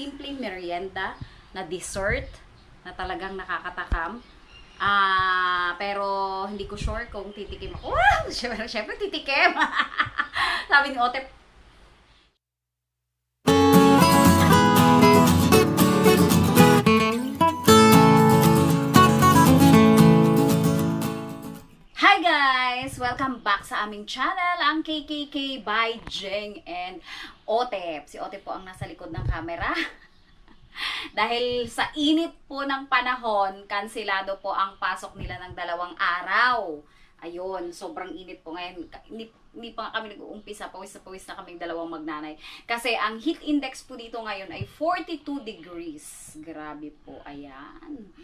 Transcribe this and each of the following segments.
simpleng merienda na dessert na talagang nakakatakam. Ah, pero hindi ko sure kung titikim ako. Wow! Syempre, syempre titikim. Sabi ni Otep, Hi guys! Welcome back sa aming channel, ang KKK by Jeng and Otep. Si Otep po ang nasa likod ng camera. Dahil sa init po ng panahon, kansilado po ang pasok nila ng dalawang araw. Ayun, sobrang init po ngayon. Hindi, hindi pa kami nag-uumpisa, pawis na pawis na kaming dalawang magnanay. Kasi ang heat index po dito ngayon ay 42 degrees. Grabe po, ayan.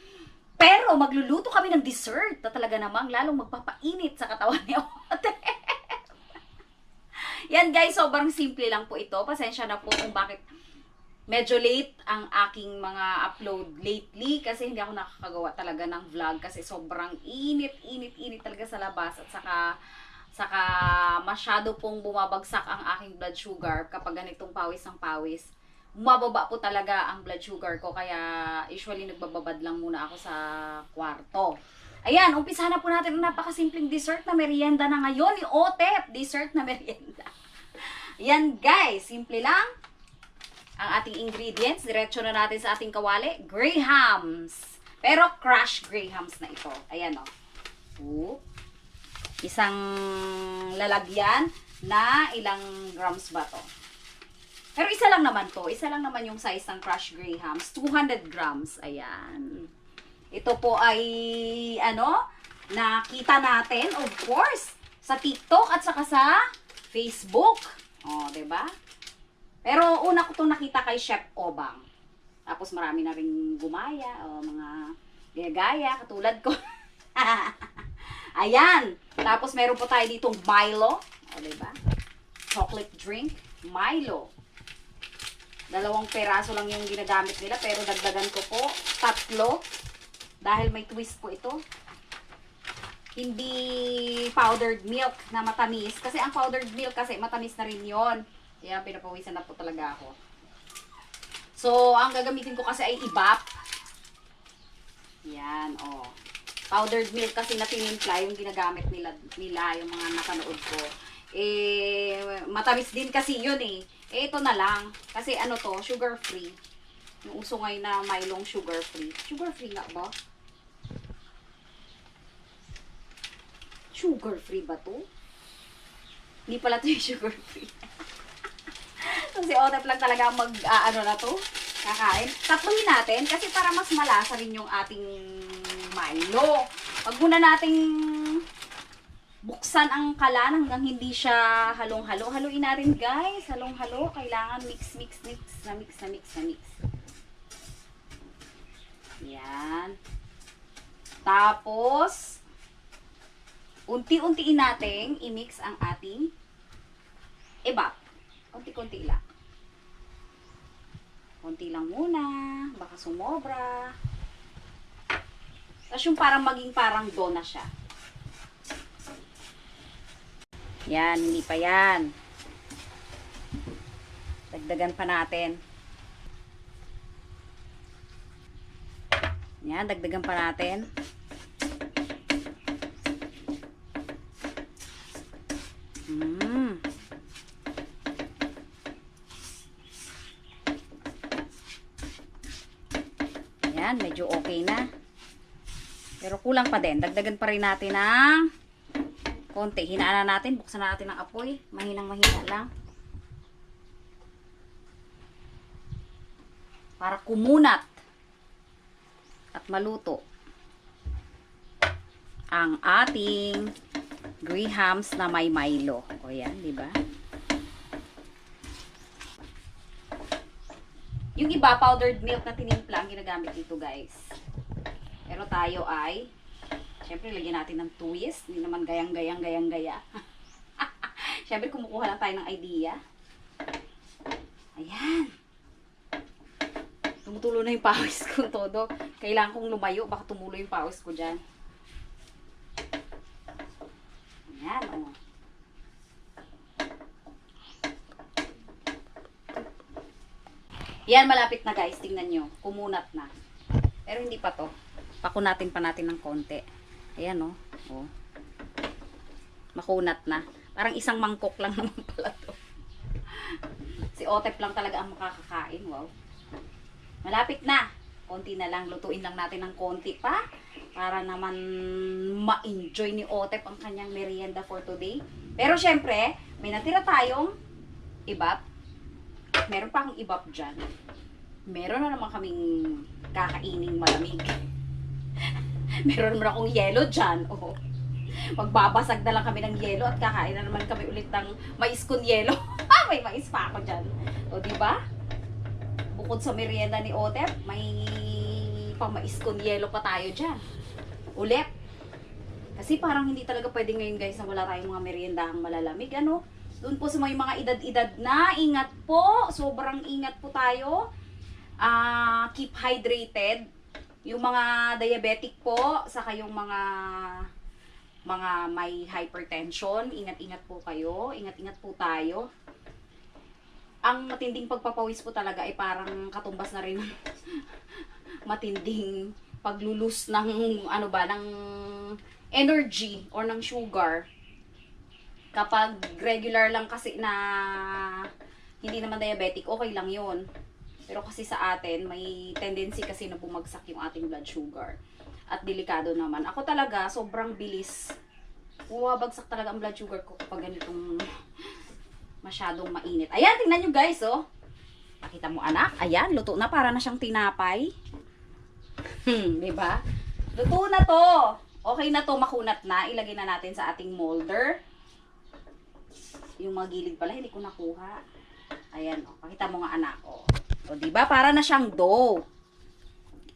Pero magluluto kami ng dessert na talaga namang lalong magpapainit sa katawan ni Ote. Yan guys, sobrang simple lang po ito. Pasensya na po kung bakit medyo late ang aking mga upload lately kasi hindi ako nakakagawa talaga ng vlog kasi sobrang init, init, init talaga sa labas at saka saka masyado pong bumabagsak ang aking blood sugar kapag ganitong pawis ng pawis bumababa po talaga ang blood sugar ko kaya usually nagbababad lang muna ako sa kwarto. Ayan, umpisa na po natin ang napakasimpleng dessert na merienda na ngayon ni Otep. Dessert na merienda. Ayan guys, simple lang ang ating ingredients. Diretso na natin sa ating kawali. Grahams. Pero crushed grahams na ito. Ayan o. Oh. Isang lalagyan na ilang grams ba to? Pero isa lang naman to. Isa lang naman yung size ng crushed grahams. 200 grams. Ayan. Ito po ay, ano, nakita natin, of course, sa TikTok at saka sa Facebook. O, oh, ba? Pero una ko itong nakita kay Chef Obang. Tapos marami na rin gumaya, o mga gaya katulad ko. Ayan. Tapos meron po tayo ditong Milo. O, diba? Chocolate drink. Milo. Dalawang peraso lang yung ginagamit nila, pero dagdagan ko po tatlo. Dahil may twist po ito. Hindi powdered milk na matamis. Kasi ang powdered milk kasi matamis na rin yon Kaya pinapawisan na po talaga ako. So, ang gagamitin ko kasi ay ibap. Yan, oh. Powdered milk kasi na tinimpla yung ginagamit nila, nila yung mga napanood ko. Eh, matamis din kasi yun eh. Eh, ito na lang. Kasi ano to, sugar free. Yung uso ngayon na Milong sugar free. Sugar free nga ba? Sugar free ba to? Hindi pala to yung sugar free. so, si Otep lang talaga mag, ano na to, kakain. Tatluhin natin kasi para mas malasa rin yung ating Milo. Pag muna nating buksan ang kalan hanggang hindi siya halong-halo. Haluin natin guys. Halong-halo. Kailangan mix, mix, mix. Na mix, na mix, na mix. Yan. Tapos, unti-untiin natin i-mix ang ating ebap. Unti-unti lang. Unti lang muna. Baka sumobra. Tapos yung parang maging parang dough na siya. Yan, hindi pa yan. Dagdagan pa natin. Yan, dagdagan pa natin. Pero kulang pa din. Dagdagan pa rin natin ng konti. Hinaan na natin. Buksan na natin ang apoy. Mahinang mahina lang. Para kumunat at maluto ang ating grahams na may Milo. O yan, di ba? Yung iba, powdered milk na tinimpla ang ginagamit dito, guys. Pero tayo ay Siyempre, lagyan natin ng twist. Hindi naman gayang-gayang, gayang-gaya. Siyempre, kumukuha lang tayo ng idea. Ayan. Tumutulo na yung pawis ko todo. Kailangan kong lumayo. Baka tumulo yung pawis ko dyan. Ayan, o. Oh. Yan, malapit na guys. Tingnan nyo. Kumunat na. Pero hindi pa to. Pakunatin pa natin ng konti. Ayan, oh. oh. Makunat na. Parang isang mangkok lang naman pala to. Si Otep lang talaga ang makakakain. Wow. Malapit na. Konti na lang. Lutuin lang natin ng konti pa. Para naman ma-enjoy ni Otep ang kanyang merienda for today. Pero syempre, may natira tayong ibap. Meron pa akong ibap dyan. Meron na naman kaming kakaining malamig. Meron naman akong yelo dyan. Oh. Magbabasag na lang kami ng yelo at kakain na naman kami ulit ng mais kun yelo. May mais pa ako dyan. O, di ba? Bukod sa merienda ni Otep, may pang mais kun yelo pa tayo dyan. Ulit. Kasi parang hindi talaga pwede ngayon guys na wala tayong mga meriendahang malalamig. Ano? Doon po sa may mga edad-edad na, ingat po. Sobrang ingat po tayo. Ah, keep hydrated. Yung mga diabetic po, saka yung mga mga may hypertension, ingat-ingat po kayo. Ingat-ingat po tayo. Ang matinding pagpapawis po talaga ay parang katumbas na rin ng matinding paglulus ng ano ba ng energy or ng sugar kapag regular lang kasi na hindi naman diabetic, okay lang yun. Pero kasi sa atin, may tendency kasi na bumagsak yung ating blood sugar. At delikado naman. Ako talaga, sobrang bilis. Bumabagsak talaga ang blood sugar ko kapag ganitong masyadong mainit. Ayan, tingnan nyo guys, oh. Pakita mo anak. Ayan, luto na. Para na siyang tinapay. Hmm, ba? Luto na to. Okay na to, makunat na. Ilagay na natin sa ating molder. Yung mga gilid pala, hindi ko nakuha. Ayan, oh. Pakita mo nga anak, ba? Para na siyang dough.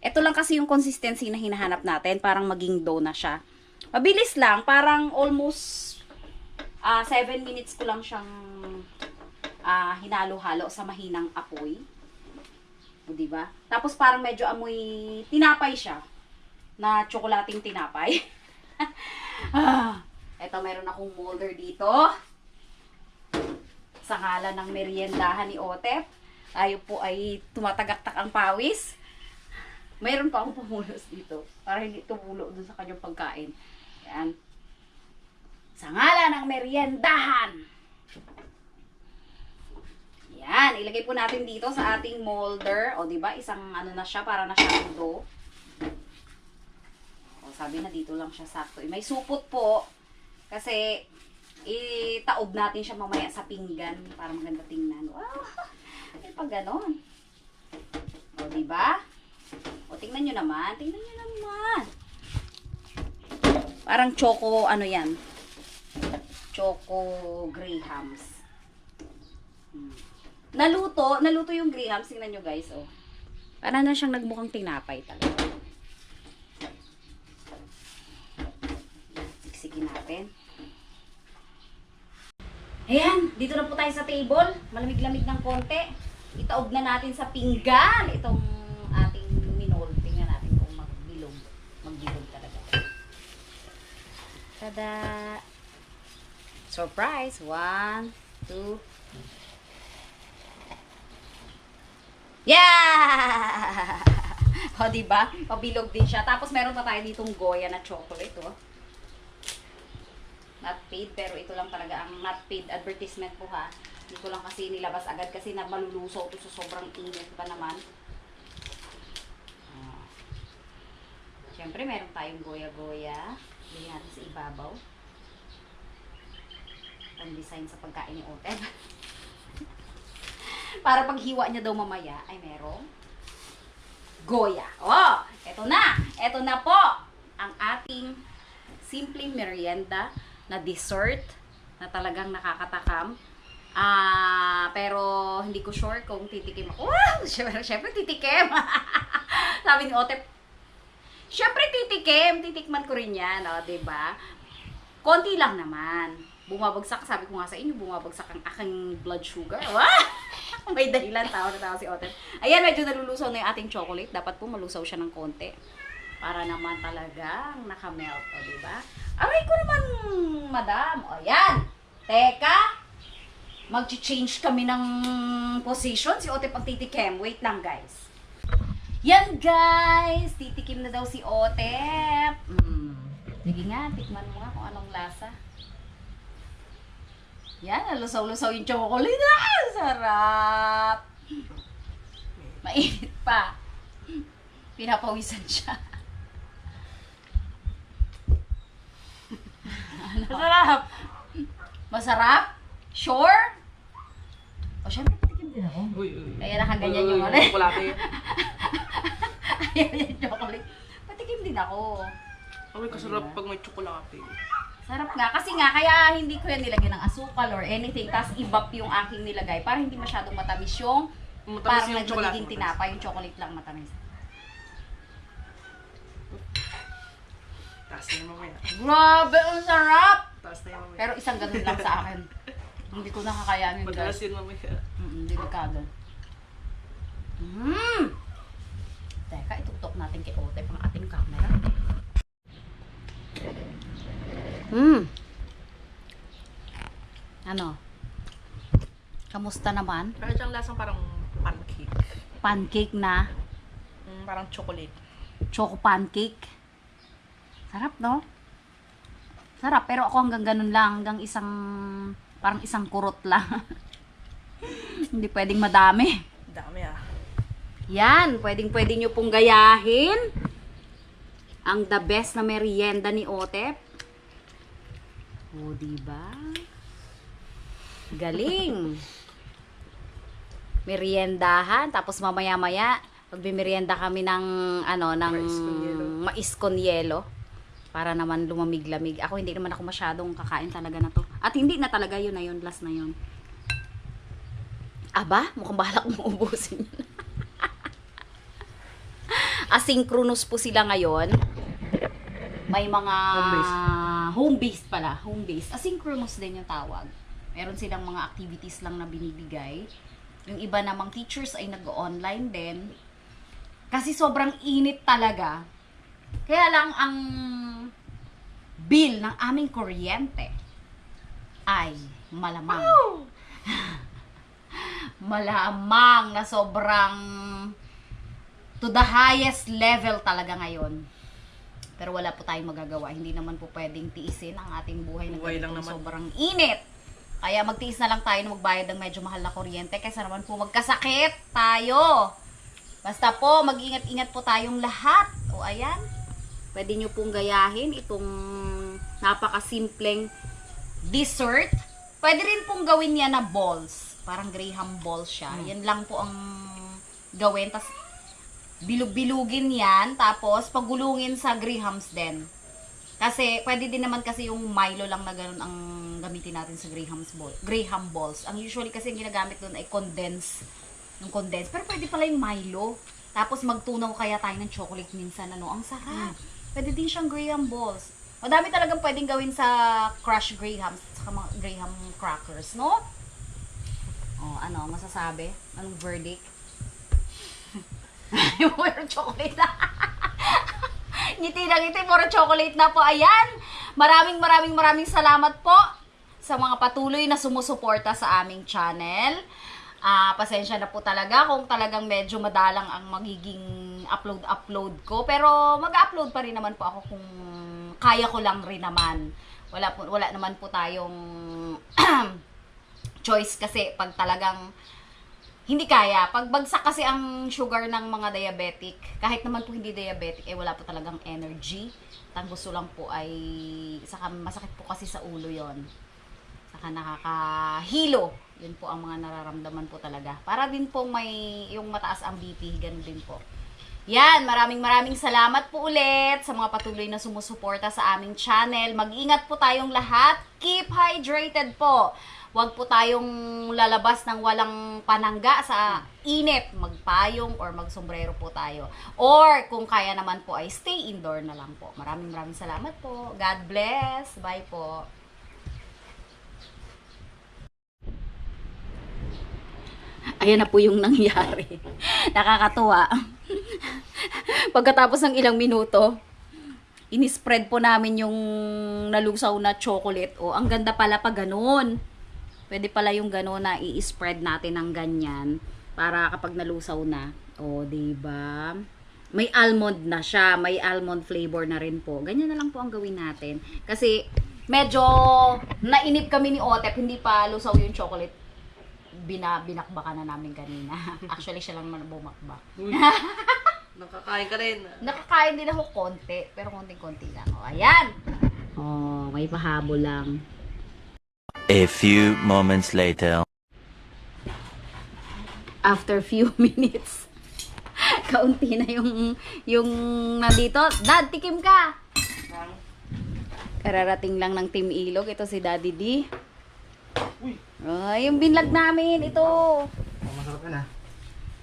Ito lang kasi yung consistency na hinahanap natin. Parang maging dough na siya. Mabilis lang. Parang almost 7 minutes ko lang siyang ah, hinalo-halo sa mahinang apoy. O, di ba? Tapos parang medyo amoy tinapay siya. Na tsokolating tinapay. ah, eto, meron akong molder dito. Sa ngalan ng meriendahan ni Otep. Tayo po ay tumatagaktak ang pawis. Mayroon pa akong pumulos dito. Para hindi tumulo dun sa kanyang pagkain. Yan. Sa ngalan ng meriendahan. Yan, ilagay po natin dito sa ating molder. O, di ba? Isang ano na siya, para na siyang dough. O, sabi na dito lang siya sakto. Eh, May supot po. Kasi, itaob natin siya mamaya sa pinggan para maganda tingnan. Wow! Eh, pag ganon. O, di ba? O, tingnan nyo naman. Tingnan nyo naman. Parang choco, ano yan? Choco grahams. Hmm. Naluto, naluto yung grahams. Tingnan nyo guys, oh. Para na siyang nagmukhang tinapay talaga. Siksikin natin. Ayan, dito na po tayo sa table. Malamig-lamig ng konti. Itaob na natin sa pinggan itong ating minol. Tingnan natin kung magbilog. Magbilog talaga. Tada! Surprise! One, two, Yeah! o, diba? Pabilog din siya. Tapos meron pa tayo ditong Goya na chocolate, oh. Not paid, pero ito lang talaga ang not paid advertisement po ha. Hindi ko lang kasi nilabas agad kasi na malulusaw to sa sobrang init pa naman. Ah. Siyempre, meron tayong goya-goya. Bigyan natin sa ibabaw. Pang design sa pagkain ni Oten. Para paghiwa niya daw mamaya ay merong goya. Oh, eto na. Eto na po ang ating simpleng merienda na dessert na talagang nakakatakam. Ah, pero hindi ko sure kung titikim ako. Wow! Syempre, titikim. Sabi ni Otep, syempre titikim. Titikman ko rin yan, oh, 'di ba? Konti lang naman. Bumabagsak, sabi ko nga sa inyo, bumabagsak ang aking blood sugar. Wow! May dahilan, tawa na tawa si Otep. Ayan, medyo nalulusaw na yung ating chocolate. Dapat po malusaw siya ng konti. Para naman talagang nakamelt, o, di ba? Aray ko naman, madam. O, yan. Teka. Mag-change kami ng position. Si Ote pag titikim. Wait lang, guys. Yan, guys! Titikim na daw si Ote. Mm. Sige nga, tikman mo nga kung anong lasa. Yan, lusaw-lusaw yung chocolate. Ah, sarap! Mainit pa. Pinapawisan siya. Masarap! Masarap? Sure? O, syempre, patikim din ako. Uy, uy. Kaya nakaganyan yung ano. Chocolate. Ayaw yung chocolate. Patikim din ako. Ay, kasarap pag may chocolate. Sarap nga. Kasi nga, kaya hindi ko yan nilagyan ng asukal or anything. Tapos ibap yung aking nilagay para hindi masyadong matamis yung Matamis parang yung nagiging tinapa. Yung chocolate lang matamis. Taas na yung mamaya. Grabe, ang sarap! Taas na yung mamaya. Pero isang ganun lang sa akin. hindi ko nakakayanin Madalas guys. yun mamaya. Mm, delikado. Mmm! Teka, itutok natin kay Ote pang ating camera. Mmm! Ano? Kamusta naman? Parang siyang lasang parang pancake. Pancake na. Mm, parang chocolate. Choco pancake. Sarap, no? Sarap, pero ako hanggang ganun lang. Hanggang isang, parang isang kurot lang. Hindi pwedeng madami. Dami ah. Yan, pwedeng pwede nyo pong gayahin. Ang the best na merienda ni Otep. O, diba? Galing. Meriendahan, tapos mamaya-maya, magbimerienda kami ng, ano, ng Mais con yelo. mais con yelo. Para naman lumamig-lamig. Ako, hindi naman ako masyadong kakain talaga na to. At hindi na talaga yun na yun, last na yun. Aba, mukhang balak mo ubusin yun. Asynchronous po sila ngayon. May mga Home-based. pala, home-based. Asynchronous din yung tawag. Meron silang mga activities lang na binibigay. Yung iba namang teachers ay nag-online din. Kasi sobrang init talaga. Kaya lang ang bill ng aming kuryente ay malamang. malamang na sobrang to the highest level talaga ngayon. Pero wala po tayong magagawa. Hindi naman po pwedeng tiisin ang ating buhay na Buhay ganitong naman. sobrang init. Kaya magtiis na lang tayo na magbayad ng medyo mahal na kuryente kaysa naman po magkasakit tayo. Basta po, mag-ingat-ingat po tayong lahat. O ayan, pwede nyo pong gayahin itong napakasimpleng dessert. Pwede rin pong gawin yan na balls. Parang graham balls siya. Yan lang po ang gawin. Tapos, bilug-bilugin yan. Tapos, pagulungin sa grahams din. Kasi, pwede din naman kasi yung Milo lang na ganun ang gamitin natin sa Graham's ball, Graham balls. Ang usually kasi yung ginagamit doon ay condense. Yung condense. Pero pwede pala yung Milo. Tapos magtunaw kaya tayo ng chocolate minsan. Ano, ang sarap. Pwede din siyang Graham balls. Madami talagang pwedeng gawin sa crushed Grahams at mga Graham crackers, no? Oh, ano, masasabi? Anong verdict? puro chocolate na. ngiti na ngiti, puro chocolate na po. Ayan, maraming maraming maraming salamat po sa mga patuloy na sumusuporta sa aming channel. Ah, pasensya na po talaga kung talagang medyo madalang ang magiging upload-upload ko. Pero mag-upload pa rin naman po ako kung kaya ko lang rin naman. Wala po wala naman po tayong choice kasi pag talagang hindi kaya. Pag bagsak kasi ang sugar ng mga diabetic, kahit naman po hindi diabetic, eh wala po talagang energy. At ang gusto lang po ay, saka masakit po kasi sa ulo yon Saka nakakahilo. Yun po ang mga nararamdaman po talaga. Para din po may, yung mataas ang BP, ganun din po. Yan, maraming maraming salamat po ulit sa mga patuloy na sumusuporta sa aming channel. Mag-ingat po tayong lahat. Keep hydrated po. Huwag po tayong lalabas ng walang panangga sa init. Magpayong or magsombrero po tayo. Or kung kaya naman po ay stay indoor na lang po. Maraming maraming salamat po. God bless. Bye po. Ayan na po yung nangyari. Nakakatuwa. Pagkatapos ng ilang minuto, inispread po namin yung nalusaw na chocolate. O, ang ganda pala pag ganun. Pwede pala yung gano'n na i-spread natin ng ganyan para kapag nalusaw na. O, di ba? May almond na siya. May almond flavor na rin po. Ganyan na lang po ang gawin natin. Kasi medyo nainip kami ni Otep. Hindi pa lusaw yung chocolate. Bina, binakbakan na namin kanina. Actually, siya lang bumakbak. Nakakain ka rin. Nakakain din ako konti, pero konting-konti lang. O, ayan. Oh, may pahabol lang. A few moments later. After few minutes, kaunti na yung yung nandito. Dad, tikim ka! Kararating lang ng Team Ilog. Ito si Daddy D. Ay, yung binlag namin. Ito. Oh, masarap yan ah.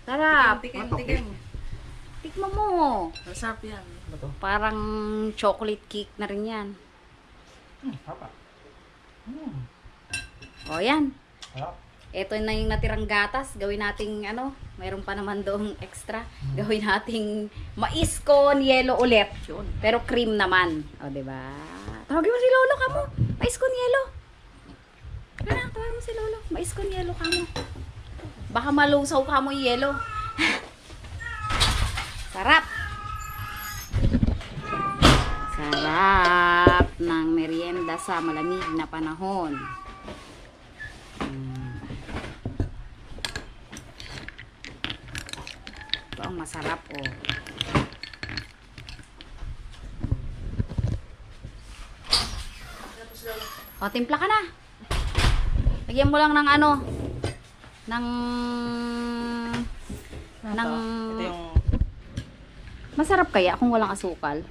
Sarap. Tikim, Ano, tikim. Tikman mo. Masarap yan. Ano to? Parang chocolate cake na rin yan. Hmm, hapa. Hmm, O, yan. harap. Ito na yung natirang gatas. Gawin nating ano, mayroon pa naman doong extra. Gawin nating mais con yelo ulit. Yun. Pero cream naman. O, di ba? Tawagin mo si Lolo ka mo. Mais con yelo. Ano, tawagin mo si Lolo. Mais con yelo ka mo. Baka malusaw ka mo yung yelo. Sarap. Sarap ng merienda sa malamig na panahon. Mm. Ito ang masarap oh. O, timpla ka na. Lagyan mo lang ng ano, ng, ng. Masarap kaya kung walang asukal?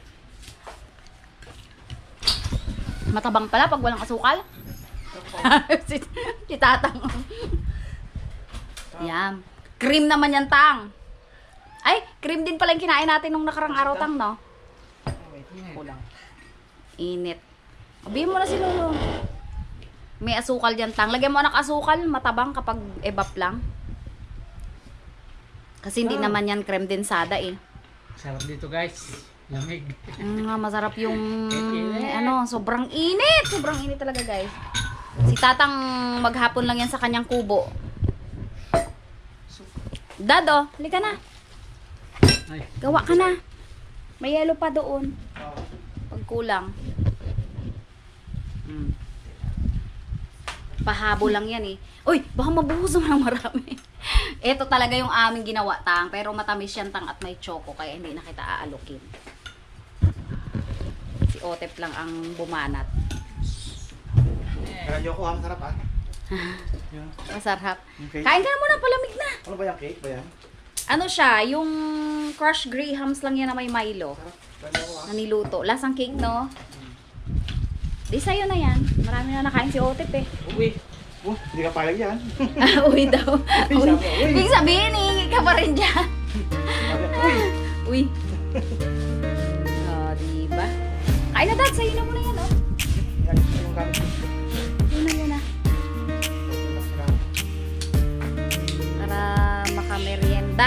Matabang pala pag walang asukal? si, si tatang. Yan. Cream naman yan, tang. Ay, cream din pala yung kinain natin nung nakarang araw, tang, no? Kulang. Init. Sabihin mo na si Lolo. May asukal dyan, tang. Lagyan mo ng asukal, matabang kapag ebap lang. Kasi hindi naman yan creme densada eh. Sarap dito guys. Lamig. Mm, masarap yung ano, sobrang init. Sobrang init talaga, guys. Si Tatang maghapon lang yan sa kanyang kubo. Dado, halika na. Gawa ka na. May yelo pa doon. Pag kulang. Mm. Pahabo lang yan eh. Uy, baka mabuhos ng marami. Ito talaga yung aming ginawa, tang. Pero matamis yan, tang, at may choco. Kaya hindi na kita aalukin. Si Otep lang ang bumanat. Kaya ko ah, masarap ah. Masarap. Cake. Kain ka na muna, palamig na. Ano ba yung cake ba yan? Ano siya, yung crushed grahams lang yan na may Milo. Sarap. Na niluto. Lasang cake, no? Di sa'yo na yan. Marami na nakain si Otep eh. Uy. Oh, hindi ka payag yan. Uy daw. Uy. Ibig sabihin, hihingi ka pa rin dyan. Uy. Uy. Oh, diba? Kain na dad, sa'yo na muna yan, oh. Yan, yung gamit ko. Yun na, yun na. Para makamerienda.